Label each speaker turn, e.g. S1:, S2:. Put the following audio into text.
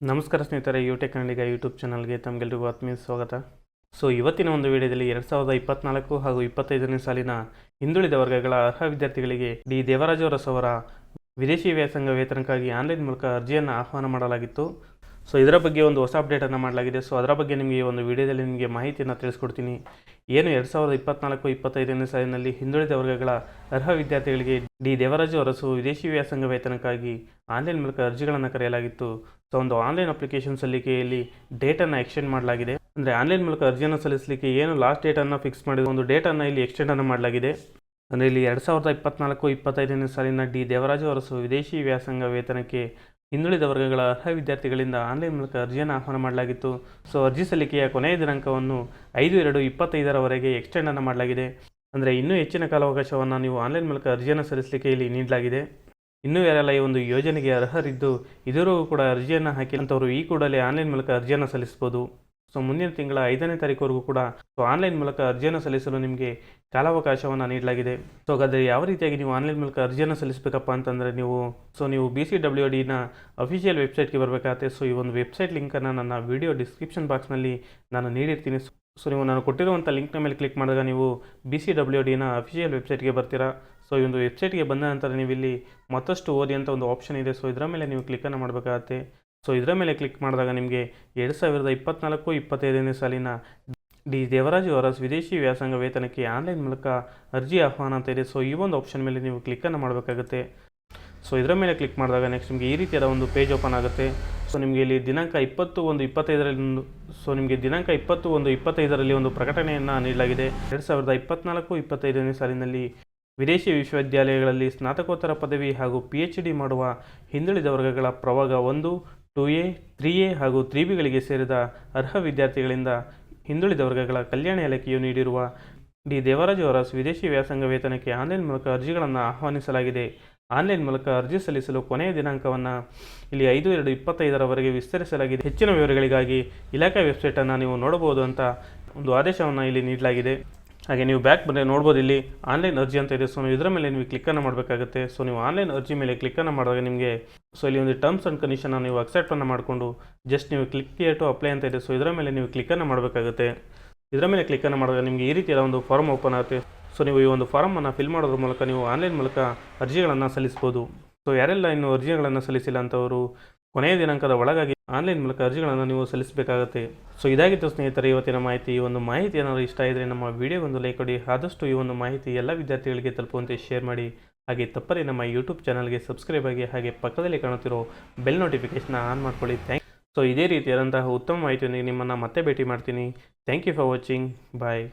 S1: ನಮಸ್ಕಾರ ಸ್ನೇಹಿತರೆ ಯೂಟೆಕ್ ಕನ್ನಡಿಗ ಯೂಟ್ಯೂಬ್ ಚಾನಲ್ಗೆ ತಮಗೆಲ್ಲರಿಗೂ ಆತ್ಮೀಯ ಸ್ವಾಗತ. ಸೊ ಇವತ್ತಿನ ಒಂದು ವಿಡಿಯೋದಲ್ಲಿ ಎರಡು ಸಾವಿರದ ಇಪ್ಪತ್ನಾಲ್ಕು ಹಾಗೂ ಇಪ್ಪತ್ತೈದನೇ ಸಾಲಿನ ಹಿಂದುಳಿದ ವರ್ಗಗಳ ಅರ್ಹ ವಿದ್ಯಾರ್ಥಿಗಳಿಗೆ ಡಿ. ದೇವರಾಜ ಅರಸ್ ಅವರ ವಿದೇಶಿ ವ್ಯಾಸಂಗ ವೇತನಕ್ಕಾಗಿ ಆನ್ಲೈನ್ ಮೂಲಕ ಅರ್ಜಿಯನ್ನು ಆಹ್ವಾನ ಮಾಡಲಾಗಿತ್ತು. ಸೊ ಇದರ ಬಗ್ಗೆ ಒಂದು ಹೊಸ ಅಪ್ಡೇಟನ್ನು ಮಾಡಲಾಗಿದೆ. ಸೊ ಅದರ ಬಗ್ಗೆ ನಿಮಗೆ ಒಂದು ವಿಡಿಯೋದಲ್ಲಿ ನಿಮಗೆ ಮಾಹಿತಿಯನ್ನು ತಿಳಿಸ್ಕೊಡ್ತೀನಿ. ಏನು ಎರಡು ಸಾವಿರದ ಇಪ್ಪತ್ನಾಲ್ಕು, ಇಪ್ಪತ್ತೈದನೇ ಸಾಲಿನಲ್ಲಿ ಹಿಂದುಳಿದ ವರ್ಗಗಳ ಅರ್ಹ ವಿದ್ಯಾರ್ಥಿಗಳಿಗೆ ಡಿ. ದೇವರಾಜು ಅರಸು ವಿದೇಶಿ ವ್ಯಾಸಂಗ ವೇತನಕ್ಕಾಗಿ ಆನ್ಲೈನ್ ಮೂಲಕ ಅರ್ಜಿಗಳನ್ನು ಕರೆಯಲಾಗಿತ್ತು. ಸೊ ಒಂದು ಆನ್ಲೈನ್ ಅಪ್ಲಿಕೇಶನ್ ಸಲ್ಲಿಕೆಯಲ್ಲಿ ಡೇಟನ್ನು ಎಕ್ಸ್ಟೆಂಡ್ ಮಾಡಲಾಗಿದೆ. ಅಂದರೆ ಆನ್ಲೈನ್ ಮೂಲಕ ಅರ್ಜಿಯನ್ನು ಸಲ್ಲಿಸಲಿಕ್ಕೆ ಏನು ಲಾಸ್ಟ್ ಡೇಟನ್ನು ಫಿಕ್ಸ್ ಮಾಡಿದ ಒಂದು ಡೇಟನ್ನು ಇಲ್ಲಿ ಎಕ್ಸ್ಟೆಂಡನ್ನು ಮಾಡಲಾಗಿದೆ. ಅಂದರೆ ಇಲ್ಲಿ ಎರಡು ಸಾವಿರದ ಇಪ್ಪತ್ನಾಲ್ಕು, ಇಪ್ಪತ್ತೈದನೇ ಸಾಲಿನ ಡಿ. ದೇವರಾಜು ಅರಸು ವಿದೇಶಿ ವ್ಯಾಸಂಗ ವೇತನಕ್ಕೆ ಹಿಂದುಳಿದ ವರ್ಗಗಳ ಅರ್ಹ ವಿದ್ಯಾರ್ಥಿಗಳಿಂದ ಆನ್ಲೈನ್ ಮೂಲಕ ಅರ್ಜಿಯನ್ನು ಆಹ್ವಾನ ಮಾಡಲಾಗಿತ್ತು. ಸೊ, ಅರ್ಜಿ ಸಲ್ಲಿಕೆಯ ಕೊನೆಯ ದಿನಾಂಕವನ್ನು ಐದು ಎರಡು ಇಪ್ಪತ್ತೈದರವರೆಗೆ ಎಕ್ಸ್ಟೆಂಡನ್ನು ಮಾಡಲಾಗಿದೆ. ಅಂದರೆ ಇನ್ನೂ ಹೆಚ್ಚಿನ ಕಾಲಾವಕಾಶವನ್ನು ನೀವು ಆನ್ಲೈನ್ ಮೂಲಕ ಅರ್ಜಿಯನ್ನು ಸಲ್ಲಿಸಲಿಕ್ಕೆ ಇಲ್ಲಿ ನೀಡಲಾಗಿದೆ. ಇನ್ನೂ ಯಾರೆಲ್ಲ ಈ ಒಂದು ಯೋಜನೆಗೆ ಅರ್ಹರಿದ್ದು ಇದರೂ ಕೂಡ ಅರ್ಜಿಯನ್ನು ಹಾಕಿದಂಥವರು ಈ ಕೂಡಲೇ ಆನ್ಲೈನ್ ಮೂಲಕ ಅರ್ಜಿಯನ್ನು ಸಲ್ಲಿಸ್ಬೋದು. ಸೊ ಮುಂದಿನ ತಿಂಗಳ ಐದನೇ ತಾರೀಕುವರೆಗೂ ಕೂಡ ಸೊ ಆನ್ಲೈನ್ ಮೂಲಕ ಅರ್ಜಿಯನ್ನು ಸಲ್ಲಿಸಲು ನಿಮಗೆ ಕಾಲಾವಕಾಶವನ್ನು ನೀಡಲಾಗಿದೆ. ಸೊ ಹಾಗಾದರೆ ಯಾವ ರೀತಿಯಾಗಿ ನೀವು ಆನ್ಲೈನ್ ಮೂಲಕ ಅರ್ಜಿಯನ್ನು ಸಲ್ಲಿಸಬೇಕಪ್ಪ ಅಂತಂದರೆ ನೀವು ಸೊ ನೀವು ಬಿ ಸಿ ಡಬ್ಲ್ಯೂ ಡಿನ ಅಫಿಷಿಯಲ್ ವೆಬ್ಸೈಟ್ಗೆ ಬರಬೇಕಾಗುತ್ತೆ ಸೊ ಈ ಒಂದು ವೆಬ್ಸೈಟ್ ಲಿಂಕನ್ನು ನನ್ನ ವಿಡಿಯೋ ಡಿಸ್ಕ್ರಿಪ್ಷನ್ ಬಾಕ್ಸ್ನಲ್ಲಿ ನಾನು ನೀಡಿರ್ತೀನಿ. ಸೊ ನೀವು ನಾನು ಕೊಟ್ಟಿರುವಂಥ ಲಿಂಕ್ನ ಮೇಲೆ ಕ್ಲಿಕ್ ಮಾಡಿದಾಗ ನೀವು ಬಿ ಸಿ ಡಬ್ಲ್ಯೂ ಡಿನ ಅಫಿಷಿಯಲ್ ವೆಬ್ಸೈಟ್ಗೆ ಬರ್ತೀರಾ. ಸೊ ಈ ಒಂದು ವೆಬ್ಸೈಟ್ಗೆ ಬಂದ ನಂತರ ನೀವು ಇಲ್ಲಿ ಮತ್ತಷ್ಟು ಓದಿ ಅಂತ ಒಂದು ಆಪ್ಷನ್ ಇದೆ. ಸೊ ಇದರ ಮೇಲೆ ನೀವು ಕ್ಲಿಕ್ಕನ್ನು ಮಾಡಬೇಕಾಗತ್ತೆ. ಸೊ ಇದರ ಮೇಲೆ ಕ್ಲಿಕ್ ಮಾಡಿದಾಗ ನಿಮಗೆ ಎರಡು ಸಾವಿರದ ಇಪ್ಪತ್ನಾಲ್ಕು ಇಪ್ಪತ್ತೈದನೇ ಸಾಲಿನ ಡಿ ದೇವರಾಜ್ ಅವರಸ್ ವಿದೇಶಿ ವ್ಯಾಸಂಗ ವೇತನಕ್ಕೆ ಆನ್ಲೈನ್ ಮೂಲಕ ಅರ್ಜಿ ಆಹ್ವಾನ ಅಂತ ಇದೆ. ಸೊ ಈ ಒಂದು ಆಪ್ಷನ್ ಮೇಲೆ ನೀವು ಕ್ಲಿಕ್ಕನ್ನು ಮಾಡಬೇಕಾಗುತ್ತೆ. ಸೊ ಇದರ ಮೇಲೆ ಕ್ಲಿಕ್ ಮಾಡಿದಾಗ ನೆಕ್ಸ್ಟ್ ನಿಮಗೆ ಈ ರೀತಿಯಾದ ಒಂದು ಪೇಜ್ ಓಪನ್ ಆಗುತ್ತೆ. ಸೊ ನಿಮಗೆ ಇಲ್ಲಿ ದಿನಾಂಕ ಇಪ್ಪತ್ತು ಒಂದು ಇಪ್ಪತ್ತೈದರಲ್ಲಿ ಒಂದು ಸೊ ನಿಮಗೆ ದಿನಾಂಕ ಇಪ್ಪತ್ತು ಒಂದು ಇಪ್ಪತ್ತೈದರಲ್ಲಿ ಒಂದು ಪ್ರಕಟಣೆಯನ್ನು ನೀಡಲಾಗಿದೆ. ಎರಡು ಸಾವಿರದ ಇಪ್ಪತ್ನಾಲ್ಕು ಇಪ್ಪತ್ತೈದನೇ ಸಾಲಿನಲ್ಲಿ ವಿದೇಶಿ ವಿಶ್ವವಿದ್ಯಾಲಯಗಳಲ್ಲಿ ಸ್ನಾತಕೋತ್ತರ ಪದವಿ ಹಾಗೂ ಪಿ ಎಚ್ ಡಿ ಮಾಡುವ ಹಿಂದುಳಿದ ವರ್ಗಗಳ ಪ್ರವಾಗ ಒಂದು ಟು ಎ, ತ್ರೀ ಎ ಹಾಗೂ ತ್ರೀ ಬಿಗಳಿಗೆ ಸೇರಿದ ಅರ್ಹ ವಿದ್ಯಾರ್ಥಿಗಳಿಂದ ಹಿಂದುಳಿದ ವರ್ಗಗಳ ಕಲ್ಯಾಣ ಇಲಾಖೆಯು ನೀಡಿರುವ ಡಿ. ದೇವರಾಜು ಅರಸ್ ವಿದೇಶಿ ವ್ಯಾಸಂಗ ವೇತನಕ್ಕೆ ಆನ್ಲೈನ್ ಮೂಲಕ ಅರ್ಜಿಗಳನ್ನು ಆಹ್ವಾನಿಸಲಾಗಿದೆ. ಆನ್ಲೈನ್ ಮೂಲಕ ಅರ್ಜಿ ಸಲ್ಲಿಸಲು ಕೊನೆಯ ದಿನಾಂಕವನ್ನು ಇಲ್ಲಿ ಐದು, ಎರಡು ಇಪ್ಪತ್ತೈದರವರೆಗೆ ವಿಸ್ತರಿಸಲಾಗಿದೆ. ಹೆಚ್ಚಿನ ವಿವರಗಳಿಗಾಗಿ ಇಲಾಖೆ ವೆಬ್ಸೈಟನ್ನು ನೀವು ನೋಡಬಹುದು ಅಂತ ಒಂದು ಆದೇಶವನ್ನು ಇಲ್ಲಿ ನೀಡಲಾಗಿದೆ. ಹಾಗೆ ನೀವು ಬ್ಯಾಕ್ ಬಂದರೆ ನೋಡ್ಬೋದು ಇಲ್ಲಿ ಆನ್ಲೈನ್ ಅರ್ಜಿ ಅಂತ ಇದೆ. ಸೊ ನೀವು ಇದರ ಮೇಲೆ ನೀವು ಕ್ಲಿಕ್ಕನ್ನು ಮಾಡಬೇಕಾಗುತ್ತೆ. ಸೊ ನೀವು ಆನ್ಲೈನ್ ಅರ್ಜಿ ಮೇಲೆ ಕ್ಲಿಕ್ಕನ್ನು ಮಾಡಿದಾಗ ನಿಮಗೆ ಸೊ ಇಲ್ಲಿ ಒಂದು ಟರ್ಮ್ಸ್ ಆ್ಯಂಡ್ ಕಂಡೀಷನ್ನ ನೀವು ಅಕ್ಸೆಪ್ಟನ್ನು ಮಾಡಿಕೊಂಡು ಜಸ್ಟ್ ನೀವು ಕ್ಲಿಕ್ ಟು ಅಪ್ಲೈ ಅಂತ ಇದೆ. ಸೊ ಇದರ ಮೇಲೆ ನೀವು ಕ್ಲಿಕ್ಕನ್ನು ಮಾಡಬೇಕಾಗುತ್ತೆ. ಇದರ ಮೇಲೆ ಕ್ಲಿಕ್ಕನ್ನು ಮಾಡಿದಾಗ ನಿಮಗೆ ಈ ರೀತಿಯಾದ ಒಂದು ಫಾರ್ಮ್ ಓಪನ್ ಆಗುತ್ತೆ. ಸೊ ನೀವು ಈ ಒಂದು ಫಾರ್ಮನ್ನು ಫಿಲ್ ಮಾಡೋದ್ರ ಮೂಲಕ ನೀವು ಆನ್ಲೈನ್ ಮೂಲಕ ಅರ್ಜಿಗಳನ್ನು ಸಲ್ಲಿಸ್ಬೋದು. ಸೊ ಯಾರೆಲ್ಲ ಇನ್ನು ಅರ್ಜಿಗಳನ್ನು ಸಲ್ಲಿಸಿಲ್ಲ ಅಂತವರು ಕೊನೆಯ ದಿನಾಂಕದ ಒಳಗಾಗಿ ಆನ್ಲೈನ್ ಮೂಲಕ ಅರ್ಜಿಗಳನ್ನು ನೀವು ಸಲ್ಲಿಸಬೇಕಾಗುತ್ತೆ. ಸೊ ಇದಾಗಿತ್ತು ಸ್ನೇಹಿತರೆ, ಇವತ್ತಿನ ಮಾಹಿತಿ ಈ ಒಂದು ಮಾಹಿತಿ ಏನಾದರೂ ಇಷ್ಟ ಇದ್ದರೆ ನಮ್ಮ ವಿಡಿಯೋ ಒಂದು ಲೈಕ್ ಕೊಡಿ. ಆದಷ್ಟು ಈ ಒಂದು ಮಾಹಿತಿ ಎಲ್ಲ ವಿದ್ಯಾರ್ಥಿಗಳಿಗೆ ತಲುಪುವಂತೆ ಶೇರ್ ಮಾಡಿ. ಹಾಗೆ ತಪ್ಪದೇ ನಮ್ಮ ಯೂಟ್ಯೂಬ್ ಚಾನಲ್ಗೆ ಸಬ್ಸ್ಕ್ರೈಬ್ ಆಗಿ ಹಾಗೆ ಪಕ್ಕದಲ್ಲಿ ಕಾಣುತ್ತಿರೋ ಬೆಲ್ ನೋಟಿಫಿಕೇಶನ್ ಆನ್ ಮಾಡ್ಕೊಳ್ಳಿ. ಥ್ಯಾಂಕ್ ಸೊ, ಇದೇ ರೀತಿಯಾದಂತಹ ಉತ್ತಮ ಮಾಹಿತಿಯೊಂದಿಗೆ ನಿಮ್ಮನ್ನು ಮತ್ತೆ ಭೇಟಿ ಮಾಡ್ತೀನಿ. Thank you for watching. Bye.